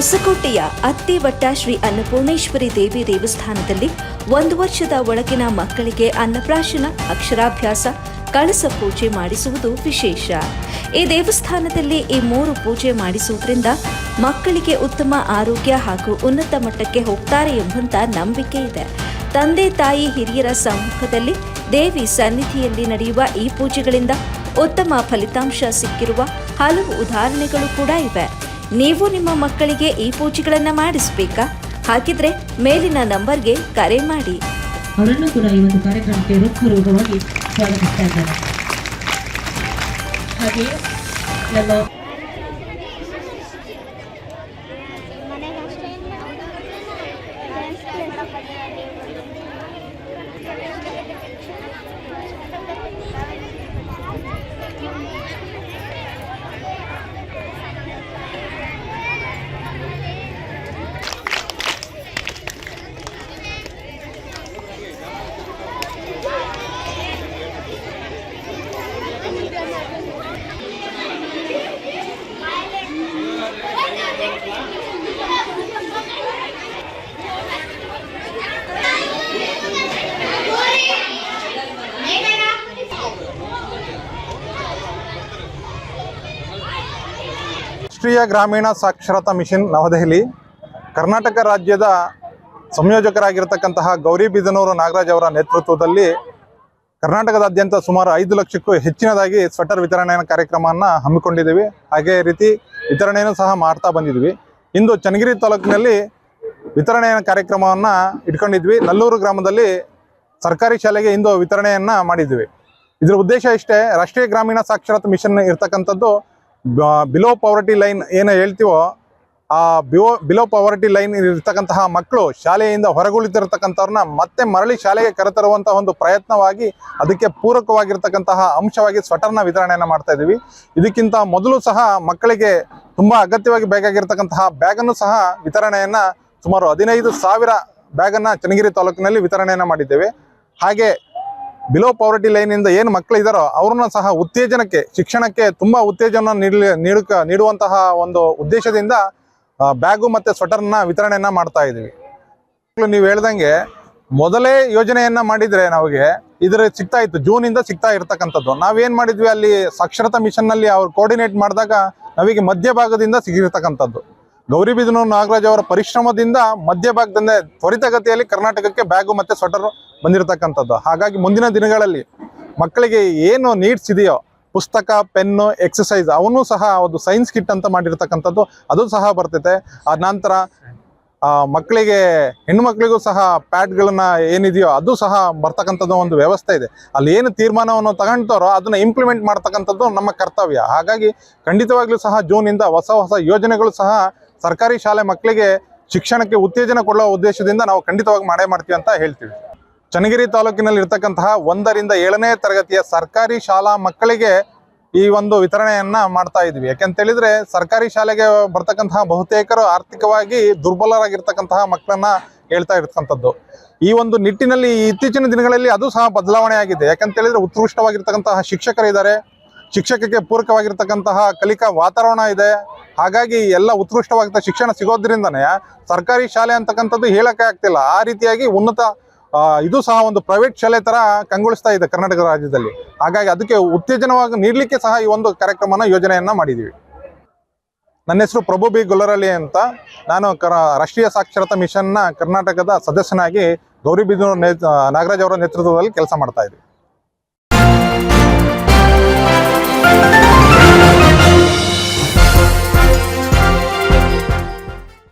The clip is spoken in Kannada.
ಹೊಸಕೋಟೆಯ ಅತ್ತಿವಟ್ಟ ಶ್ರೀ ಅನ್ನಪೂರ್ಣೇಶ್ವರಿ ದೇವಿ ದೇವಸ್ಥಾನದಲ್ಲಿ ಒಂದು ವರ್ಷದ ಒಳಗಿನ ಮಕ್ಕಳಿಗೆ ಅನ್ನಪ್ರಾಶನ, ಅಕ್ಷರಾಭ್ಯಾಸ, ಕಳಸ ಪೂಜೆ ಮಾಡಿಸುವುದು ವಿಶೇಷ. ಈ ದೇವಸ್ಥಾನದಲ್ಲಿ ಈ ಮೂರು ಪೂಜೆ ಮಾಡಿಸುವುದರಿಂದ ಮಕ್ಕಳಿಗೆ ಉತ್ತಮ ಆರೋಗ್ಯ ಹಾಗೂ ಉನ್ನತ ಮಟ್ಟಕ್ಕೆ ಹೋಗ್ತಾರೆ ಎಂಬಂತ ನಂಬಿಕೆ ಇದೆ. ತಂದೆ, ತಾಯಿ, ಹಿರಿಯರ ಸಮ್ಮುಖದಲ್ಲಿ ದೇವಿ ಸನ್ನಿಧಿಯಲ್ಲಿ ನಡೆಯುವ ಈ ಪೂಜೆಗಳಿಂದ ಉತ್ತಮ ಫಲಿತಾಂಶ ಸಿಕ್ಕಿರುವ ಹಲವು ಉದಾಹರಣೆಗಳು ಕೂಡ ಇವೆ. ನೀವು ನಿಮ್ಮ ಮಕ್ಕಳಿಗೆ ಈ ಪೂಜೆಗಳನ್ನು ಮಾಡಿಸಬೇಕಾ? ಹಾಕಿದ್ರೆ ಮೇಲಿನ ನಂಬರ್ಗೆ ಕರೆ ಮಾಡಿ. ಅವರನ್ನು ಕೂಡ ಈ ಒಂದು ಕಾರ್ಯಕ್ರಮಕ್ಕೆ ಹೃತ್ಪೂರ್ವಕವಾಗಿ ಸ್ವಾಗತಿಸ್ತಾ ಇದ್ದಾರೆ. ಹಾಗೆ ನಮ್ಮ ರಾಷ್ಟ್ರೀಯ ಗ್ರಾಮೀಣ ಸಾಕ್ಷರತಾ ಮಿಷನ್ ನವದೆಹಲಿ ಕರ್ನಾಟಕ ರಾಜ್ಯದ ಸಂಯೋಜಕರಾಗಿರ್ತಕ್ಕಂತಹ ಗೌರಿಬಿದನೂರು ನಾಗರಾಜ್ ಅವರ ನೇತೃತ್ವದಲ್ಲಿ ಕರ್ನಾಟಕದಾದ್ಯಂತ ಸುಮಾರು ಐದು ಲಕ್ಷಕ್ಕೂ ಹೆಚ್ಚಿನದಾಗಿ ಸ್ವೆಟರ್ ವಿತರಣೆಯ ಕಾರ್ಯಕ್ರಮವನ್ನು ಹಮ್ಮಿಕೊಂಡಿದ್ದೀವಿ. ಹಾಗೇ ರೀತಿ ವಿತರಣೆಯನ್ನು ಸಹ ಮಾಡ್ತಾ ಬಂದಿದ್ವಿ ಇಂದು ಚನ್ನಗಿರಿ ತಾಲೂಕಿನಲ್ಲಿ ವಿತರಣೆಯ ಕಾರ್ಯಕ್ರಮವನ್ನು ಇಟ್ಕೊಂಡಿದ್ವಿ. ನಲ್ಲೂರು ಗ್ರಾಮದಲ್ಲಿ ಸರ್ಕಾರಿ ಶಾಲೆಗೆ ಇಂದು ವಿತರಣೆಯನ್ನು ಮಾಡಿದ್ವಿ ಇದರ ಉದ್ದೇಶ ಇಷ್ಟೇ, ರಾಷ್ಟ್ರೀಯ ಗ್ರಾಮೀಣ ಸಾಕ್ಷರತಾ ಮಿಷನ್ ಇರ್ತಕ್ಕಂಥದ್ದು ಬಿಲೋ ಪವರ್ಟಿ ಲೈನ್ ಏನು ಹೇಳ್ತೀವೋ, ಆ ಬಿಲೋ ಬಿಲೋ ಪವರ್ಟಿ ಲೈನ್ ಇರ್ತಕ್ಕಂತಹ ಮಕ್ಕಳು ಶಾಲೆಯಿಂದ ಹೊರಗುಳಿತಿರ್ತಕ್ಕಂಥವ್ರನ್ನ ಮತ್ತೆ ಮರಳಿ ಶಾಲೆಗೆ ಕರೆತರುವಂತಹ ಒಂದು ಪ್ರಯತ್ನವಾಗಿ ಅದಕ್ಕೆ ಪೂರಕವಾಗಿರ್ತಕ್ಕಂತಹ ಅಂಶವಾಗಿ ಸ್ವೆಟರ್ನ ವಿತರಣೆಯನ್ನು ಮಾಡ್ತಾ ಇದ್ದೀವಿ. ಇದಕ್ಕಿಂತ ಮೊದಲು ಸಹ ಮಕ್ಕಳಿಗೆ ತುಂಬ ಅಗತ್ಯವಾಗಿ ಬೇಕಾಗಿರ್ತಕ್ಕಂತಹ ಬ್ಯಾಗನ್ನು ಸಹ ವಿತರಣೆಯನ್ನು ಸುಮಾರು ಹದಿನೈದು ಸಾವಿರ ಬ್ಯಾಗನ್ನು ಚನ್ನಗಿರಿ ತಾಲೂಕಿನಲ್ಲಿ ವಿತರಣೆಯನ್ನು ಮಾಡಿದ್ದೇವೆ. ಹಾಗೆ ಬಿಲೋ ಪವರ್ಟಿ ಲೈನಿಂದ ಏನು ಮಕ್ಕಳು ಇದ್ದಾರೋ ಅವ್ರನ್ನ ಸಹ ಉತ್ತೇಜನಕ್ಕೆ, ಶಿಕ್ಷಣಕ್ಕೆ ತುಂಬಾ ಉತ್ತೇಜನ ನೀಡಲಿ, ನೀಡಕ, ನೀಡುವಂತಹ ಒಂದು ಉದ್ದೇಶದಿಂದ ಬ್ಯಾಗು ಮತ್ತೆ ಸ್ವೆಟರ್ನ ವಿತರಣೆಯನ್ನ ಮಾಡ್ತಾ ಮಕ್ಳು ನೀವು ಹೇಳ್ದಂಗೆ ಮೊದಲೇ ಯೋಜನೆಯನ್ನ ಮಾಡಿದ್ರೆ ನಮಗೆ ಇದ್ರ ಸಿಗ್ತಾ ಇತ್ತು ಜೂನ್ ಇಂದ ಸಿಗ್ತಾ ಇರ್ತಕ್ಕಂಥದ್ದು. ನಾವೇನು ಮಾಡಿದ್ವಿ ಅಲ್ಲಿ ಸಾಕ್ಷರತಾ ಮಿಷನ್ನಲ್ಲಿ ಅವ್ರು ಕೋರ್ಡಿನೇಟ್ ಮಾಡಿದಾಗ ನಮಗೆ ಮಧ್ಯಭಾಗದಿಂದ ಸಿಗಿರ್ತಕ್ಕಂಥದ್ದು. ಗೌರಿಬಿದನೂರು ನಾಗರಾಜ್ ಅವರ ಪರಿಶ್ರಮದಿಂದ ಮಧ್ಯಭಾಗದಿಂದ ತ್ವರಿತಗತಿಯಲ್ಲಿ ಕರ್ನಾಟಕಕ್ಕೆ ಬ್ಯಾಗು ಮತ್ತೆ ಸ್ವೆಟರ್ ಬಂದಿರತಕ್ಕಂಥದ್ದು. ಹಾಗಾಗಿ ಮುಂದಿನ ದಿನಗಳಲ್ಲಿ ಮಕ್ಕಳಿಗೆ ಏನು ನೀಡ್ಸ್ ಇದೆಯೋ ಪುಸ್ತಕ ಪೆನ್ನು ಎಕ್ಸಸೈಸ್ ಅವನು ಸಹ ಒಂದು ಸೈನ್ಸ್ ಕಿಟ್ ಅಂತ ಮಾಡಿರ್ತಕ್ಕಂಥದ್ದು. ಅದು ಸಹ ಬರ್ತೈತೆ. ಆ ನಂತರ ಮಕ್ಕಳಿಗೆ, ಹೆಣ್ಣು ಮಕ್ಕಳಿಗೂ ಸಹ ಪ್ಯಾಡ್ಗಳನ್ನ ಏನಿದೆಯೋ ಅದು ಸಹ ಬರ್ತಕ್ಕಂಥದ್ದು ಒಂದು ವ್ಯವಸ್ಥೆ ಇದೆ. ಅಲ್ಲಿ ಏನು ತೀರ್ಮಾನವನ್ನು ತಗೊಂತಾರೋ ಅದನ್ನ ಇಂಪ್ಲಿಮೆಂಟ್ ಮಾಡ್ತಕ್ಕಂಥದ್ದು ನಮ್ಮ ಕರ್ತವ್ಯ. ಹಾಗಾಗಿ ಖಂಡಿತವಾಗ್ಲೂ ಸಹ ಜೂನಿಂದ ಹೊಸ ಹೊಸ ಯೋಜನೆಗಳು ಸಹ ಸರ್ಕಾರಿ ಶಾಲೆ ಮಕ್ಕಳಿಗೆ ಶಿಕ್ಷಣಕ್ಕೆ ಉತ್ತೇಜನ ಕೊಡುವ ಉದ್ದೇಶದಿಂದ ನಾವು ಖಂಡಿತವಾಗಿ ಮಾಡೇ ಮಾಡ್ತೀವಿ ಅಂತ ಹೇಳ್ತೀವಿ. ಚನ್ನಗಿರಿ ತಾಲೂಕಿನಲ್ಲಿ ಇರ್ತಕ್ಕಂತಹ ಒಂದರಿಂದ ಏಳನೇ ತರಗತಿಯ ಸರ್ಕಾರಿ ಶಾಲಾ ಮಕ್ಕಳಿಗೆ ಈ ಒಂದು ವಿತರಣೆಯನ್ನ ಮಾಡ್ತಾ ಇದ್ವಿ. ಯಾಕೆಂತ ಹೇಳಿದ್ರೆ ಸರ್ಕಾರಿ ಶಾಲೆಗೆ ಬರ್ತಕ್ಕಂತಹ ಬಹುತೇಕರು ಆರ್ಥಿಕವಾಗಿ ದುರ್ಬಲರಾಗಿರ್ತಕ್ಕಂತಹ ಮಕ್ಕಳನ್ನ ಹೇಳ್ತಾ ಇರ್ತಕ್ಕಂಥದ್ದು. ಈ ಒಂದು ನಿಟ್ಟಿನಲ್ಲಿ ಇತ್ತೀಚಿನ ದಿನಗಳಲ್ಲಿ ಅದು ಸಹ ಬದಲಾವಣೆ ಆಗಿದೆ ಯಾಕಂತ ಹೇಳಿದ್ರೆ ಉತ್ಕೃಷ್ಟವಾಗಿರ್ತಕ್ಕಂತಹ ಶಿಕ್ಷಕರಿದ್ದಾರೆ. ಶಿಕ್ಷಕಕ್ಕೆ ಪೂರಕವಾಗಿರ್ತಕ್ಕಂತಹ ಕಲಿಕಾ ವಾತಾವರಣ ಇದೆ. ಹಾಗಾಗಿ ಎಲ್ಲ ಉತ್ಕೃಷ್ಟವಾಗಿದ್ದ ಶಿಕ್ಷಣ ಸಿಗೋದ್ರಿಂದನೇ ಸರ್ಕಾರಿ ಶಾಲೆ ಅಂತಕ್ಕಂಥದ್ದು ಹೇಳಕ್ಕೆ ಆಗ್ತಿಲ್ಲ. ಆ ರೀತಿಯಾಗಿ ಉನ್ನತ ಇದು ಸಹ ಒಂದು ಪ್ರೈವೇಟ್ ಶಾಲೆ ತರ ಕಂಗೊಳಿಸ್ತಾ ಇದೆ ಕರ್ನಾಟಕ ರಾಜ್ಯದಲ್ಲಿ. ಹಾಗಾಗಿ ಅದಕ್ಕೆ ಉತ್ತೇಜನವಾಗಿ ನೀಡಲಿಕ್ಕೆ ಸಹ ಈ ಒಂದು ಕಾರ್ಯಕ್ರಮನ ಯೋಜನೆಯನ್ನ ಮಾಡಿದ್ದೀವಿ. ನನ್ನ ಹೆಸರು ಪ್ರಭು ಬಿ. ಗೊಲ್ಲರಳ್ಳಿ ಅಂತ. ನಾನು ರಾಷ್ಟ್ರೀಯ ಸಾಕ್ಷರತಾ ಮಿಷನ್ನ ಕರ್ನಾಟಕದ ಸದಸ್ಯನಾಗಿ ಗೌರಿಬಿದೂರು ನೇ ನಾಗರಾಜ್ ಅವರ ನೇತೃತ್ವದಲ್ಲಿ ಕೆಲಸ ಮಾಡ್ತಾ ಇದ್ದೀವಿ